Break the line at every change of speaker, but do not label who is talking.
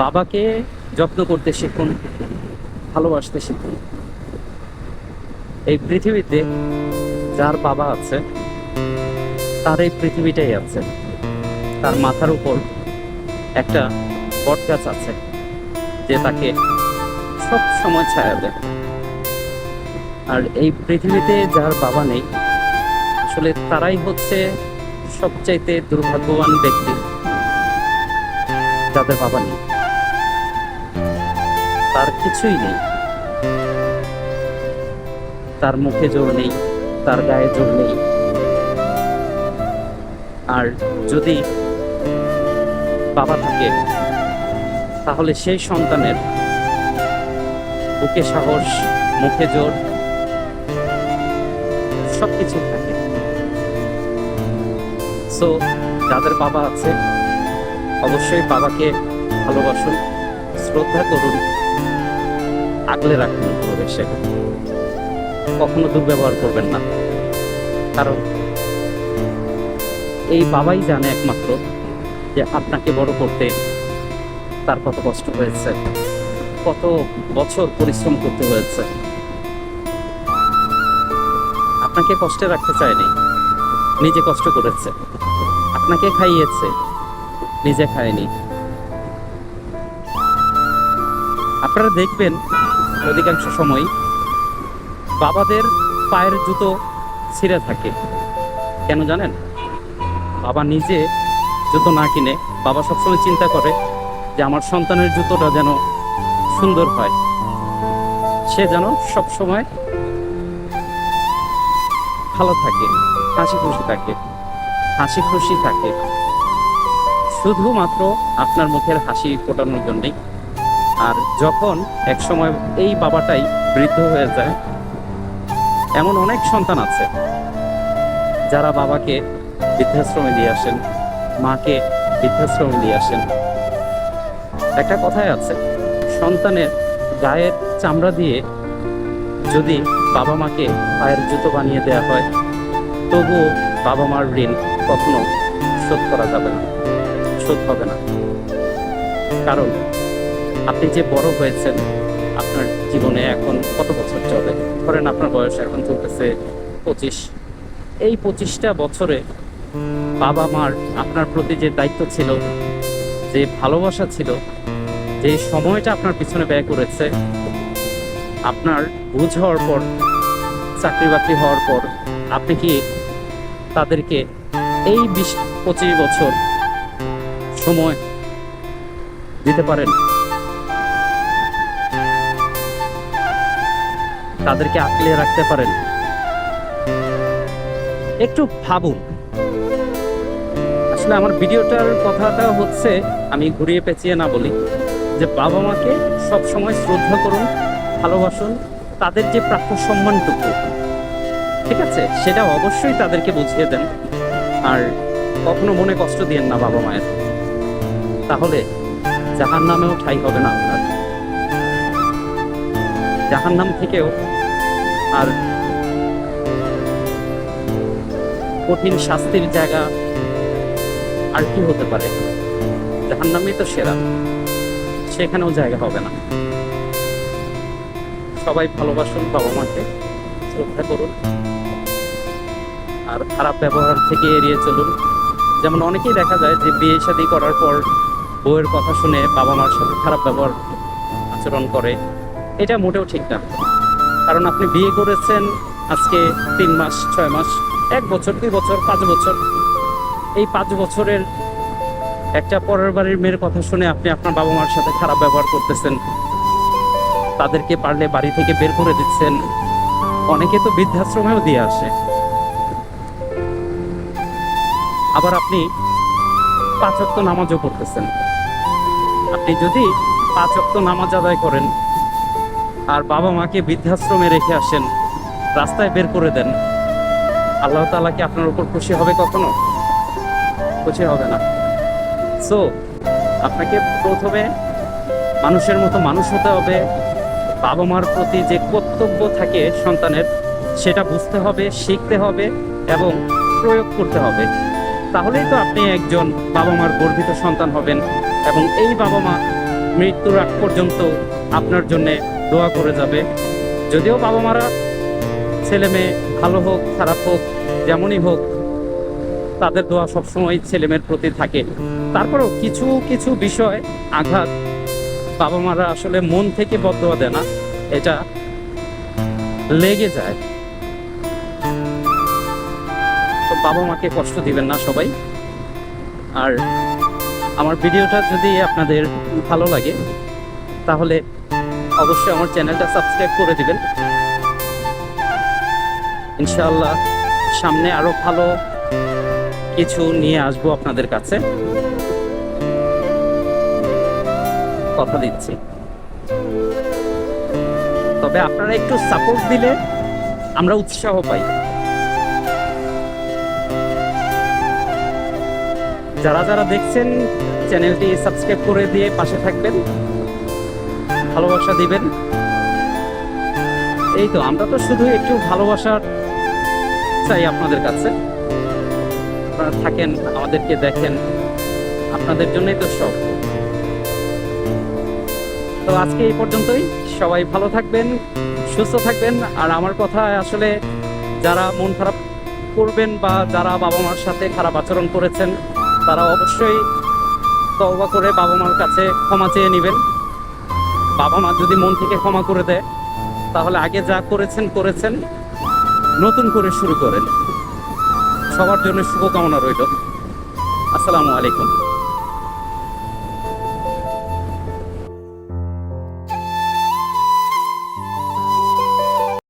বাবাকে যত্ন করতে শিখুন, ভালোবাসতে শিখুন। এই পৃথিবীতে যার বাবা আছে, তার এই পৃথিবীটাই আছে। তার মাথার উপর একটা বট গাছ আছে, যে তাকে সব সময় ছায়া দেয় আর এই পৃথিবীতে যার বাবা নেই, আসলে তারাই হচ্ছে সবচাইতে দুর্ভাগ্যবান ব্যক্তি যাদের বাবা নেই। তার কিছুই নেই। তার মুখে জোর নেই, তার গায়ে জোর নেই। আর যদি বাবা থাকে, তাহলে সেই সন্তানের বুকে সাহস, মুখে জোর সবকিছু থাকে। সো যাদের বাবা আছে, অবশ্যই বাবাকে ভালোবাসুন, শ্রদ্ধা করুন। আগলে রাখুন পরিবেশে। কখনো দুর্ব্যবহার করবেন না। কারণ এই বাবাই জানে একমাত্র যে আপনাকে বড় করতে তার কত কষ্ট হয়েছে, কত বছর পরিশ্রম করতে হয়েছে। আপনাকে কষ্টে রাখতে চায়নি, নিজে কষ্ট করেছে। আপনাকে খাইয়েছে, নিজে খায়নি। আপনারা দেখবেন অধিকাংশ সময় বাবাদের পায়ের জুতো ছিঁড়ে থাকে। কেন জানেন? বাবা নিজে জুতো না কিনে বাবা সবসময় চিন্তা করে যে আমার সন্তানের জুতোটা যেন সুন্দর হয়। সে যেন সবসময় ভালো থাকে, হাসি খুশি থাকে, হাসি খুশি থাকে। শুধুমাত্র আপনার মুখের হাসি ফোটানোর জন্যই আর যখন এক সময় এই বাবাটাই বৃদ্ধ হয়ে যায়, এমন অনেক সন্তান আছে যারা বাবাকে বৃদ্ধাশ্রমে দিয়ে আসেন, মাকে বৃদ্ধাশ্রমে দিয়ে আসেন। একটা কথাই আছে, সন্তানের গায়ের চামড়া দিয়ে যদি বাবা মাকে পায়ের জুতো বানিয়ে দেওয়া হয়, তবুও বাবা মার ঋণ কখনো শোধ করা যাবে না, শোধ হবে না। কারণ আপনি যে বড় হয়েছেন, আপনার জীবনে এখন কত বছর চলে? ধরেন আপনার বয়স এখন চলতেছে পঁচিশ। এই পঁচিশটা বছরে বাবা মার, আপনার প্রতি যে দায়িত্ব ছিল, যে ভালোবাসা ছিল, যে সময়টা আপনার পিছনে ব্যয় করেছে, আপনার বুঝ হওয়ার পর, চাকরি বাকরি হওয়ার পর, আপনি কি তাদেরকে এই বিশ পঁচিশ বছর সময় দিতে পারেন? তাদেরকে আঁকলে রাখতে পারেন। একটু ভাবুন। আসলে আমার ভিডিওটার কথাটা হচ্ছে, আমি ঘুরিয়ে পেঁচিয়ে না বলি, যে বাবা মাকে সবসময় শ্রদ্ধা করুন, ভালোবাসুন, তাদের যে প্রাপ্য সম্মানটুকু, ঠিক আছে? সেটা অবশ্যই তাদেরকে বুঝিয়ে দেন। আর কখনো মনে কষ্ট দিয়েন না বাবা মায়ের। তাহলে জাহান নামেও ঠাই হবে না আপনার। জাহান নাম থেকেও আর কঠিন শাস্তির জায়গা আর কি হতে পারে? জাহান নামই তো সেরা। সেখানেও জায়গা হবে না। সবাই ভালোবাসুন বাবা মাকে, শ্রদ্ধা করুন, আর খারাপ ব্যবহার থেকে এড়িয়ে চলুন। যেমন অনেকেই দেখা যায় যে বিয়ে শাদী করার পর বউয়ের কথা শুনে বাবা মার সাথে খারাপ ব্যবহার আচরণ করে। এটা মোটেও ঠিক না। কারণ আপনি বিয়ে করেছেন আজকে তিন মাস, ছয় মাস, এক বছর, দুই বছর, পাঁচ বছর। এই পাঁচ বছরের একটা পরের বাড়ির মেয়ের কথা শুনে আপনি আপনার বাবা মার সাথে খারাপ ব্যবহার করতেছেন। তাদেরকে পারলে বাড়ি থেকে বের করে দিচ্ছেন। অনেকে তো বৃদ্ধাশ্রমেও দিয়ে আসে। আবার আপনি পাঁচ অক্ত নামাজও করতেছেন আপনি যদি পাঁচ অক্ত নামাজ আদায় করেন আর বাবা মাকে বৃদ্ধাশ্রমে রেখে আসেন। রাস্তায় বের করে দেন। আল্লাহ তাআলা কি আপনার উপর খুশি হবে কখনো? খুশি হবে না। সো আপনাকে প্রথমে মানুষের মতো মানুষ হতে হবে। বাবা মার প্রতি যে কর্তব্য থাকে সন্তানের, সেটা বুঝতে হবে, শিখতে হবে এবং প্রয়োগ করতে হবে। তাহলেই তো আপনি একজন বাবা মার গর্বিত সন্তান হবেন এবং এই বাবা মা মৃত্যুর আগ পর্যন্ত আপনার জন্যে দোয়া করে যাবে। যদিও বাবা মারা ছেলে মেয়ে ভালো হোক, খারাপ হোক, যেমনই হোক, তাদের দোয়া সবসময় ছেলে মেয়ের প্রতি থাকে। তারপরেও কিছু কিছু বিষয় আঘাত বাবা মারা আসলে মন থেকে বদয়া দেয় না। এটা লেগে যায়। তো বাবা মাকে কষ্ট দিবেন না সবাই। আর আমার ভিডিওটা যদি আপনাদের ভালো লাগে, তাহলে অবশ্যই আমার চ্যানেলটা সাবস্ক্রাইব করে দিবেন। ইনশাআল্লাহ সামনে আরও ভালো কিছু নিয়ে আসব আপনাদের কাছে। কথা দিচ্ছি। তবে আপনারা একটু সাপোর্ট দিলে আমরা উৎসাহ পাই। যারা যারা দেখছেন চ্যানেলটি সাবস্ক্রাইব করে দিয়ে পাশে থাকবেন ভালোবাসা দিবেন? এই তো, আমরা তো শুধু একটু ভালোবাসার চাই আপনাদের কাছে। আপনারা থাকেন, আমাদেরকে দেখেন। আপনাদের জন্যই তো সব। তো আজকে এই পর্যন্তই। সবাই ভালো থাকবেন, সুস্থ থাকবেন। আর আমার কথা আসলে যারা মন খারাপ করবেন বা যারা বাবা মার সাথে খারাপ আচরণ করেছেন, তারা অবশ্যই তওবা করে বাবা মার কাছে ক্ষমা চেয়ে নেবেন। বাবা মা যদি মন থেকে ক্ষমা করে দেয়, তাহলে আগে যা করেছেন করেছেন। নতুন করে শুরু করেন। সবার জন্য শুভকামনা রইল। আসসালামু আলাইকুম।